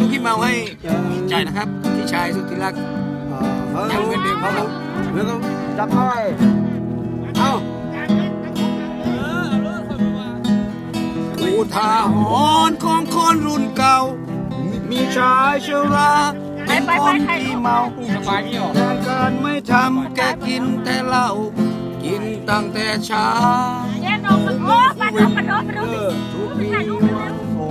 ลุงที่เมาให้ใจายนะครับพี่ชายสุดที่รักยังเหมือนเดิมครับแล้วก็จับหน่อยเอ้าอุทาหรณ์ของคนรุ่นเก่า มีชายชราเป็นคนที่เมาสบายพี่ออกแต่การไม่ทำแกกินแต่เหล้ากินตั้งแต่เช้าแย่นองมันโอ้ปัดออกปัดออกปัดออกทุกไปทีถ่ายรูปเร็วโอ้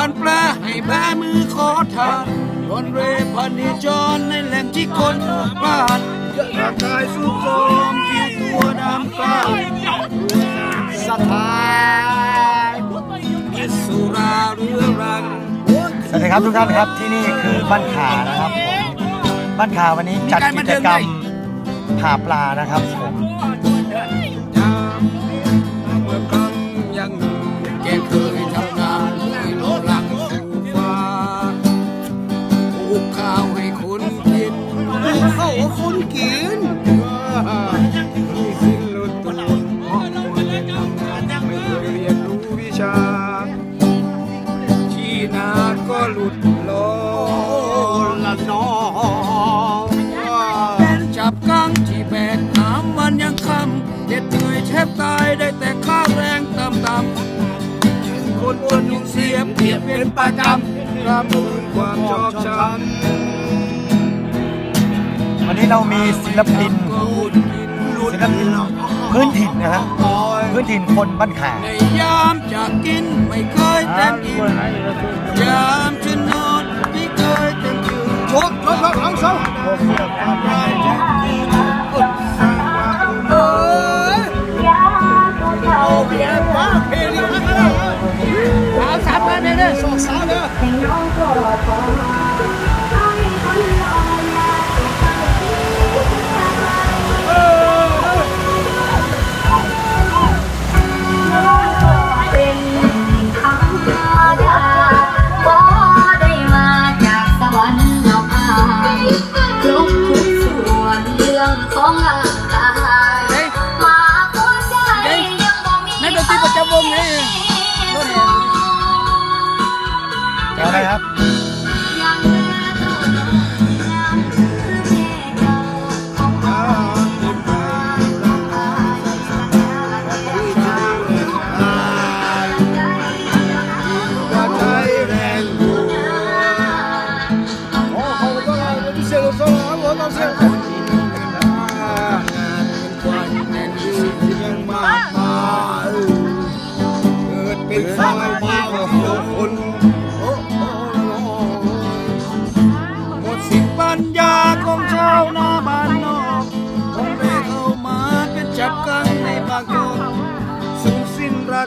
การณ์ผ่านแปลให้แบมือขอทานคนเรพันนิจรในแหล่งที่คนพลุกพล่านร่างกายสุดโทรมที่ตัวดำกล้าสถานมิตรสุราเรื้อรังสวัสดีครับทุกท่านครับที่นี่คือบ้านขานะครับผมบ้านขาวันนี้จัดกิจกรรมหาปลานะครับผม เปรียบเป็นประจำรับมือความชอบช้ำวันนี้เรามีศิลปินก็หลุดกินหลุดศิลปินพื้นถิ่นนะครับพื้นถิ่นคนบ้านขาในยามจะกินไม่เคยเต็มอิ่มยามจะนอนไม่เคยเต็มตื่นชกชกชกเอาเสา วนเ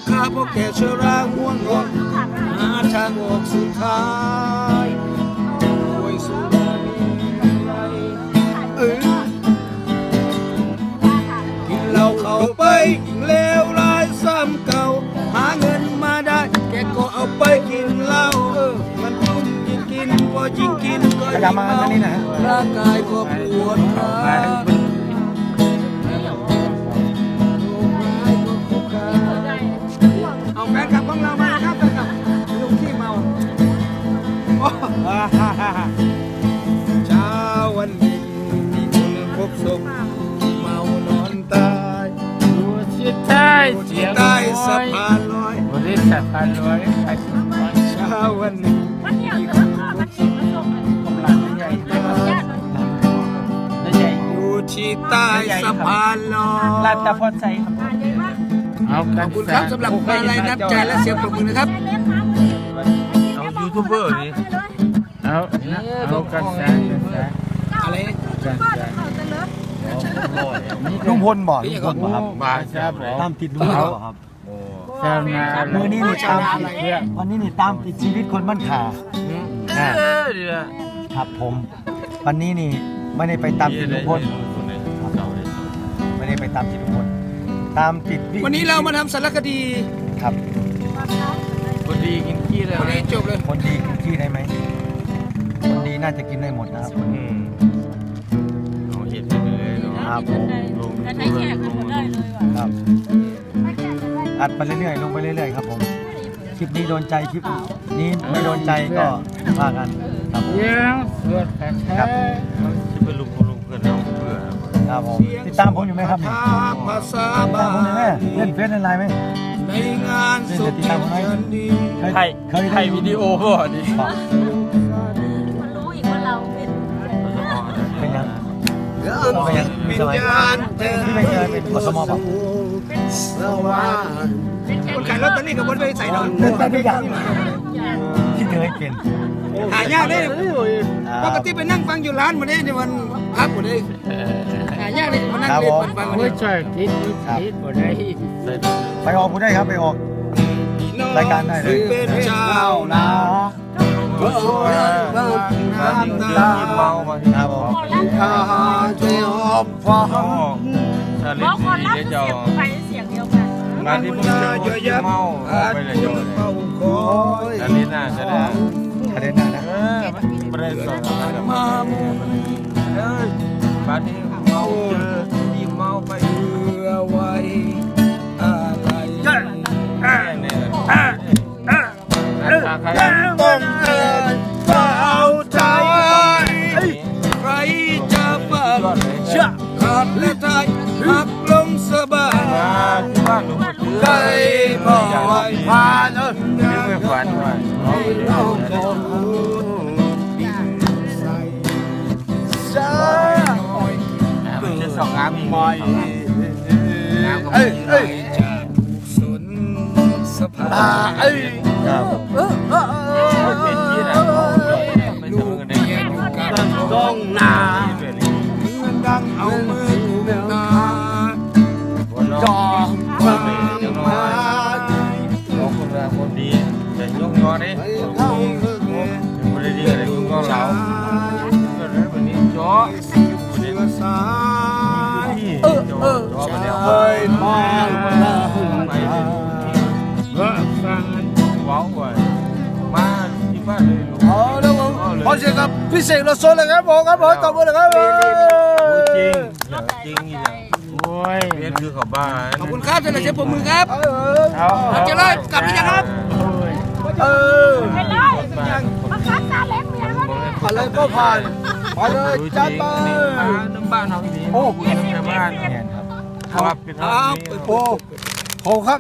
สิ้าคาเพราะแก่ชราง่วงงอนหาทางออกสุดท้ายโวยสุรามีไรเออกินเหล้าเข้าไปยิ่งเลวร้ายซ้ำเก่า หาเงินมาได้ แกก็เอาไปกินเหล้าเออมันคุ้มยิ่งกินพอยิ่งกินก็ยับมาทางนี้นะร่างกายก็ปวดร้าว เช้าวันหนึ่งมีคนพบศพเมานอนตายดูสิใต้อยู่เสีที่ยงใต้สะพานลอยบริษัทพันร้อยใครสิบวันเช้าวันหนึ่งวันนี้เอาเสื้อผ้ามาส่งมาส่งกำลังใหญ่ใช่ไหมญาติและใหญ่อยู่ที่ใต้สะพานลอยลาดตาพอใจครับอ่านเลยว่าเอาขอบคุณครับสำหรับมาลัยน้ำใจและเสียงปรบมือนะครับ ทูบเบอร์นี่เอาเอากันแสงกันแสงอะไรกันแสงลุงพลบอกพี่ลุงพลก็บอกครับมาใช่ไหมตามติดลุงพลบอกครับแซวมามือนี้นี่ตามติดเพื่อนวันนี้นี่ตามติดชีวิตคนบ้านขาอ่าเออเดี๋ยวครับผมวันนี้นี่ไม่ได้ไปตามติดลุงพลไม่ได้ไปตามติดลุงพลตามติดวันนี้เรามาทำสารคดีครับคนดีกิน ขี้เลยวันนี้จบเลยคนดีกินขี้ได้ไหมคนดีน่าจะกินได้หมดนะครับคนอืดีมเอาเห็ดไปเลยเนาะครับผมแต่ใช้แขกมันได้เลยว่ะครับ อัดไปเรื่อยๆลงไปเรื่อยๆครับผมไคลิปนี้โดนใจคลิปนี้ไม่โดนใจก็ว่ากันครับผมเลี้ยงเสือแท้ครับจะเป็นลุงลุงเพื่อนเราเพื่อครับผมติดตามผมอยู่ไหมครับนี่ภาษาติดบ้าตามผมอยู่ไหมเล่นเฟซเล่นไลน์ไหม ในงานสุดยันดีเคยถ่ายเคยถ่ายวิดีโอป่ะดิบอกมันรู้อีกว่าเราเป็นเป็นยังวิญญาณเจอที่ไปเจอเป็นกสมบอกสว่างเป็นแค่คนขายลอตเตอรี่กับบนไปใส่ดอกเล่นไปด้วยกันที่เคยเป็นหายากเลยอ่าปกติไปนั่งฟังอยู่ร้านมาได้ในวันพักหมดเลยหายากเลยมานั่งเล่นฟังกันไม่เลยใช่คิดคิดบ่ ได้ไปออกกูได้ครับไปออกรายการได้เลยเป็นเจ้านาเมามาครับผมหมอลำข้าจะหอบฟ้าชาหมลิอสีคนรับเดี๋ยวเสีจะยงไปเสียงเดียวกันงานที่ผมจะเยอะแยะเมาไปเลยโยนเป่าคอยชาลิน่าจะได้ประเด็นหน้านะเออประเด็นสองมามุงเอ้ยบ้านนี้ ต้องเกิดเฝ้าใจใครจะฝันจะขาดและทายหักลงสบายมาที่บ้านหลวงพ่อเจือได้พอไว้ผ่านเออฝันว่าให้เราของใส่ใจมันจะสองน้ำไม่เอ้ยเอ้ยจากสนสะพาเอ้ย ครับเป็นที่ไหนไม่ลูทำกกันได้เมียยังลูกกันต้องนาเงินดังเอามือถูกตาจองฟังมาน้องคนงานคนดีจะยกยอนี่ให้เข้าเมื่อเยังไม่ได้ดีอะไรคุณก็เราก็เลยวันนี้จอเสือสายเออจ่อเออให้มาแล้วไปว่าฟัง เสียงกับพี่เสกโลโซเลยครับผมครับผมตบมือเลยครับจริงจริงอย่างโอ้ยเรียนคือเขาบ้านขอบคุณครับเจ้าหน้าที่ผมมือครับเอาเราจะเลยกลับไปยังครับเออไปเลยมาคัดตาเล็กเมียเขาเนี่ยอะไรก็ผ่านไปเลยจัดไปน้ำบ้านเขาดีโอ้คุณน้ำบ้านเนี่ยครับครับเป็นครับทางนี้โอ้โหครับ